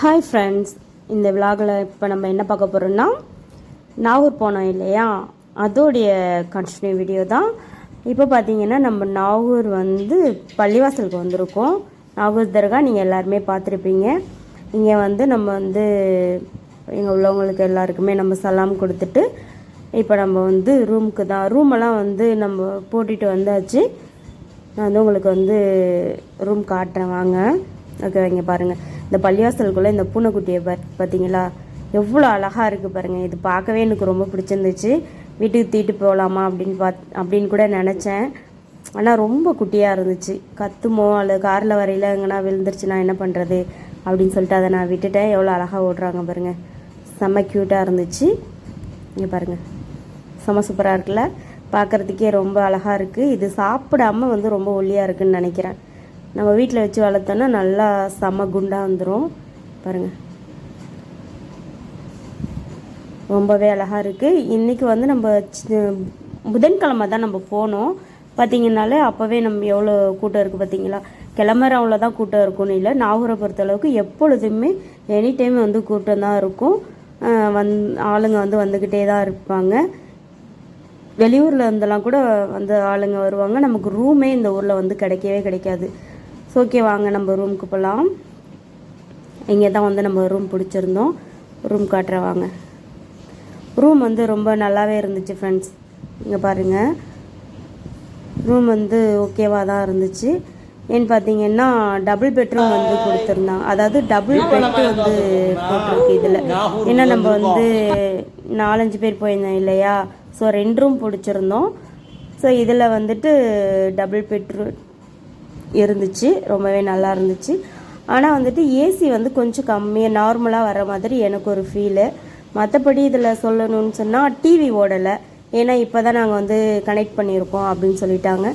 Hi friends இந்த விழாவில் இப்போ நம்ம என்ன பார்க்க போகிறோம்னா நாகூர் போனோம் இல்லையா? அதோடைய கண்டினியூ வீடியோ தான். இப்போ பார்த்தீங்கன்னா நம்ம நாகூர் வந்து பள்ளிவாசலுக்கு வந்திருக்கோம். நாகூர் தர்கா நீங்கள் எல்லாருமே பார்த்துருப்பீங்க. இங்கே வந்து நம்ம வந்து இங்கே உள்ளவங்களுக்கு எல்லாருக்குமே நம்ம சலாம் கொடுத்துட்டு இப்போ நம்ம வந்து ரூமுக்கு தான் ரூமெல்லாம் வந்து நம்ம போட்டுட்டு வந்தாச்சு. நான் வந்து உங்களுக்கு வந்து ரூம் காட்டுறேன் வாங்க. ஓகே இங்கே பாருங்கள் இந்த பள்ளிவாசலுக்குள்ளே இந்த பூனைக்குட்டியை பார் பார்த்தீங்களா? எவ்வளோ அழகாக இருக்குது பாருங்கள் இது பார்க்கவே எனக்கு ரொம்ப பிடிச்சிருந்துச்சு. வீட்டுக்கு தீட்டு போகலாமா அப்படின்னு பாத் அப்படின்னு கூட நினச்சேன். ஆனால் ரொம்ப குட்டியாக இருந்துச்சு. கத்துமோ அல்லது காரில் வரையில் எங்கன்னா விழுந்துருச்சுன்னா என்ன பண்ணுறது அப்படின்னு சொல்லிட்டு அதை நான் விட்டுட்டேன். எவ்வளோ அழகாக ஓடுறாங்க பாருங்கள் செம்ம க்யூட்டாக இருந்துச்சு. இங்கே பாருங்கள் செம்ம சூப்பராக இருக்குல்ல? பார்க்குறதுக்கே ரொம்ப அழகாக இருக்குது இது சாப்பிடாம வந்து ரொம்ப ஒல்லியாக இருக்குதுன்னு நினைக்கிறேன். நம்ம வீட்டில் வச்சு வளர்த்தோன்னா நல்லா செம்ம குண்டாக வந்துடும் பாருங்கள் ரொம்பவே அழகாக இருக்குது இன்றைக்கி வந்து நம்ம சி- புதன்கிழமை தான் நம்ம போனோம். பார்த்தீங்கன்னாலே அப்போவே நம்ம எவ்வளோ கூட்டம் இருக்குது பார்த்தீங்களா கிளம்புறவங்கள தான் கூட்டம் இருக்கும்னு இல்லை. நாகூரை பொறுத்தளவுக்கு எப்பொழுதுமே எனி டைம் வந்து கூட்டம் தான் இருக்கும். வந் ஆளுங்க வந்து வந்துக்கிட்டே தான் இருப்பாங்க. வெளியூரில் இருந்தெல்லாம் கூட வந்து ஆளுங்க வருவாங்க. நமக்கு ரூமே இந்த ஊரில் வந்து கிடைக்கவே கிடைக்காது. ஸோ ஓகே வாங்க நம்ம ரூமுக்கு போகலாம் இங்கே தான் வந்து நம்ம ரூம் பிடிச்சிருந்தோம். ரூம் காட்டுறேன் வாங்க. ரூம் வந்து ரொம்ப நல்லாவே இருந்துச்சு ஃப்ரெண்ட்ஸ் இங்கே பாருங்கள் ரூம் வந்து ஓகேவாக தான் இருந்துச்சு. ஏன்னு பார்த்தீங்கன்னா டபுள் பெட்ரூம் வந்து கொடுத்துருந்தாங்க. அதாவது டபுள் பெட்டு வந்து போட்டிருக்கு இதில். ஏன்னா நம்ம வந்து நாலஞ்சு பேர் போயிருந்தோம் இல்லையா? ஸோ ரெண்டு ரூம் பிடிச்சிருந்தோம். ஸோ இதில் வந்துட்டு டபுள் பெட்ரூம் இருந்துச்சு ரொம்பவே நல்லா இருந்துச்சு. ஆனால் வந்துட்டு ஏசி வந்து கொஞ்சம் கம்மியாக நார்மலாக வர மாதிரி எனக்கு ஒரு ஃபீலு மற்றபடி இதில் சொல்லணும்னு சொன்னால் டிவி ஓடலை. ஏன்னா இப்போ தான் நாங்கள் வந்து கனெக்ட் பண்ணியிருக்கோம் அப்படின்னு சொல்லிட்டாங்க.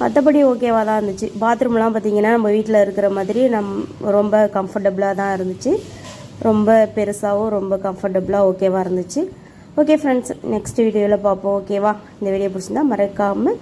மற்றபடி ஓகேவாக தான் இருந்துச்சு. பாத்ரூம்லாம் பார்த்திங்கன்னா நம்ம வீட்டில் இருக்கிற மாதிரி நம் ரொம்ப கம்ஃபர்டபுளாக தான் இருந்துச்சு. ரொம்ப பெருசாகவும் ரொம்ப கம்ஃபர்டபுளாக ஓகேவாக இருந்துச்சு. ஓகே ஃப்ரெண்ட்ஸ் நெக்ஸ்ட் வீடியோவில் பார்ப்போம் ஓகேவா இந்த வீடியோ பிடிச்சிருந்தா மறக்காமல்